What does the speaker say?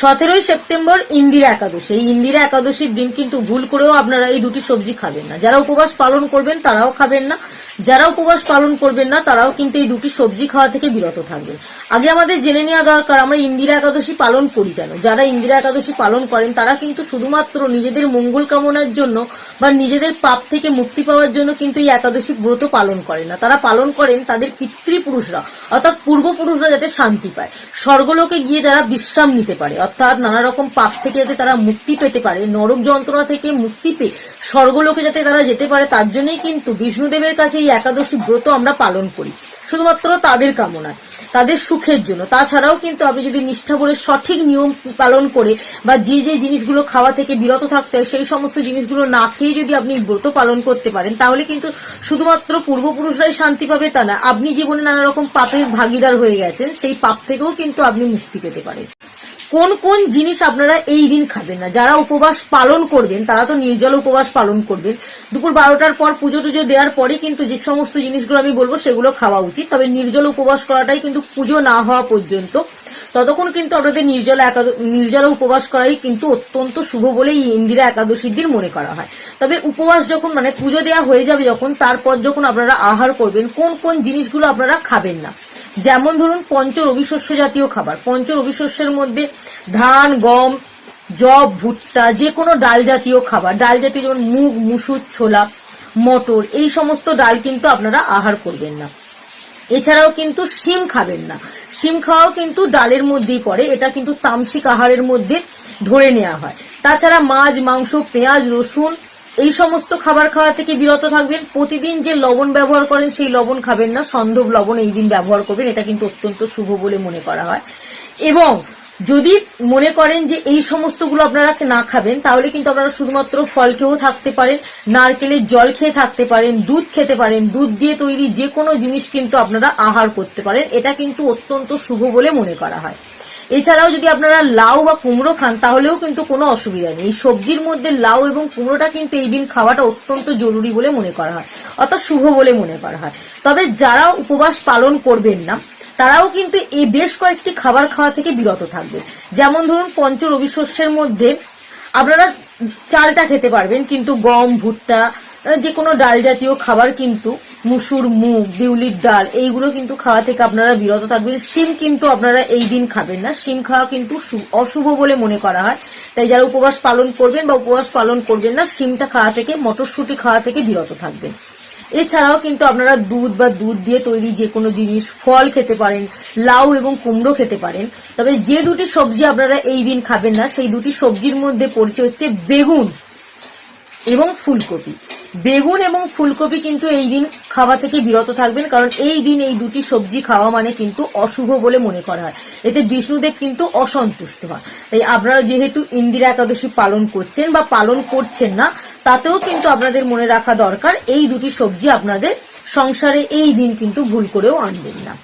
সতেরোই সেপ্টেম্বর ইন্দিরা একাদশী। এই ইন্দিরা একাদশীর দিন কিন্তু ভুল করেও আপনারা এই দুটি সবজি খাবেন না। যারা উপবাস পালন করবেন, তারাও খাবেন না। যারা উপবাস পালন করবেন না, তারাও কিন্তু এই দুটি সবজি খাওয়া থেকে বিরত থাকবেন। আগে আমাদের জেনে নেওয়া দরকার, আমরা ইন্দিরা একাদশী পালন করি কেন? যারা ইন্দিরা একাদশী পালন করেন, তারা কিন্তু শুধুমাত্র নিজেদের মঙ্গল কামনার জন্য বা নিজেদের পাপ থেকে মুক্তি পাওয়ার জন্য কিন্তু এই একাদশী ব্রত পালন করেন না। তারা পালন করেন তাদের পিতৃপুরুষরা, অর্থাৎ পূর্বপুরুষরা যাতে শান্তি পায়। স্বর্গলোকে গিয়ে যারা বিশ্রাম নিতে পারে অর্থাৎ নানা রকম পাপ থেকে যাতে তারা মুক্তি পেতে পারে, নরক যন্ত্রণা থেকে মুক্তি পেয়ে স্বর্গলোকে যাতে তারা যেতে পারে, তার জন্যই কিন্তু বিষ্ণুদেবের কাছে এই একাদশী ব্রত আমরা পালন করি। শুধুমাত্র তাদের কামনায়, তাদের সুখের জন্য। তাছাড়াও কিন্তু আপনি যদি নিষ্ঠা করে সঠিক নিয়ম পালন করে বা যে যে জিনিসগুলো খাওয়া থেকে বিরত থাকতে হয়, সেই সমস্ত জিনিসগুলো না খেয়ে যদি আপনি ব্রত পালন করতে পারেন, তাহলে কিন্তু শুধুমাত্র পূর্বপুরুষরাই শান্তি পাবে তা না। আপনি জীবনে নানা রকম পাপের ভাগিদার হয়ে গেছেন, সেই পাপ থেকেও কিন্তু আপনি মুক্তি পেতে পারেন। কোন কোন জিনিস আপনারা এই দিন খাবেন না। যারা উপবাস পালন করবেন, তারা তো নির্জল উপবাস পালন করবেন। দুপুর বারোটার পর পুজো টুজো দেওয়ার পরে কিন্তু যে সমস্ত জিনিসগুলো আমি বলব, সেগুলো খাওয়া উচিত। তবে নির্জল উপবাস করাটাই কিন্তু পুজো না হওয়া পর্যন্ত। ততক্ষণ কিন্তু আপনাদের নির্জলা নির্জলা উপবাস করাই কিন্তু অত্যন্ত শুভ বলে এই ইন্দিরা একাদশীর দিন মনে করা হয়। তবে উপবাস যখন মানে পুজো দেওয়া হয়ে যাবে যখন, তারপর যখন আপনারা আহার করবেন, কোন কোন জিনিসগুলো আপনারা খাবেন না। যেমন ধরুন পঞ্চ রবিশস্য জাতীয় খাবার। পঞ্চ রবিশস্যের মধ্যে ধান, গম জব ভুট্টা, যে কোনো ডাল জাতীয় খাবার। ডাল জাতীয় যেমন মুগ, মুসুর, ছোলা, মটর, এই সমস্ত ডাল কিন্তু আপনারা আহার করবেন না। এছাড়াও কিন্তু শিম খাবেন না। শিম খাওয়াও কিন্তু ডালের মধ্যেই পড়ে। এটা কিন্তু তামসিক আহারের মধ্যে ধরে নেওয়া হয়। তাছাড়া মাছ, মাংস, পেঁয়াজ, রসুন এই সমস্ত খাবার খাওয়া থেকে বিরত থাকবেন। প্রতিদিন যে লবণ ব্যবহার করেন, সেই লবণ খাবেন না। সন্ধব লবণ এই দিন ব্যবহার করবেন, এটা কিন্তু অত্যন্ত শুভ বলে মনে করা হয়। এবং যদি মনে করেন যে এই সমস্তগুলো আপনারা না খাবেন, তাহলে কিন্তু আপনারা শুধুমাত্র ফল খেয়েও থাকতে পারেন, নারকেলের জল খেয়ে থাকতে পারেন, দুধ খেতে পারেন, দুধ দিয়ে তৈরি যে কোনো জিনিস কিন্তু আপনারা আহার করতে পারেন। এটা কিন্তু অত্যন্ত শুভ বলে মনে করা হয়। এছাড়াও যদি আপনারা লাউ বা কুমড়ো খান, তাহলেও কিন্তু কোনো অসুবিধা নেই। সবজির মধ্যে লাউ এবং কুমড়োটা কিন্তু এই দিন খাওয়াটা অত্যন্ত জরুরি বলে মনে করা হয়, অর্থাৎ শুভ বলে মনে করা হয়। তবে যারা উপবাস পালন করবেন না, তারাও কিন্তু এই বেশ কয়েকটি খাবার খাওয়া থেকে বিরত থাকবে যেমন ধরুন পঞ্চ রবি শস্যের মধ্যে আপনারা চালটা খেতে পারবেন, কিন্তু গম, ভুট্টা যে কোনো ডাল জাতীয় খাবার কিন্তু, মুসুর মুগ, বিউলির ডাল, এইগুলো কিন্তু খাওয়া থেকে আপনারা বিরত থাকবেন। শিম কিন্তু আপনারা এই দিন খাবেন না। শিম খাওয়া কিন্তু অশুভ বলে মনে করা হয়। তাই যারা উপবাস পালন করবেন বা উপবাস পালন করবেন না, শিমটা খাওয়া থেকে, মটরশুঁটি খাওয়া থেকে বিরত থাকবেন। এছাড়াও কিন্তু আপনারা দুধ বা দুধ দিয়ে তৈরি যে কোনো জিনিস, ফল খেতে পারেন, লাউ এবং কুমড়ো খেতে পারেন। তবে যে দুটি সবজি আপনারা এই দিন খাবেন না, সেই দুটি সবজির মধ্যে পড়ছে হচ্ছে বেগুন। এবং ফুলকপি। বেগুন এবং ফুলকপি কিন্তু এই দিন খাওয়া থেকে বিরত থাকবেন, কারণ এই দিন এই দুটি সবজি খাওয়া মানে কিন্তু অশুভ বলে মনে করা হয়। এতে বিষ্ণুদেব কিন্তু অসন্তুষ্ট হয় তাই আপনারা যেহেতু ইন্দিরা একাদশী পালন করছেন বা পালন করছেন না, তাতেও কিন্তু আপনাদের মনে রাখা দরকার, এই দুটি সবজি আপনাদের সংসারে এই দিন কিন্তু ভুল করেও আনবেন না।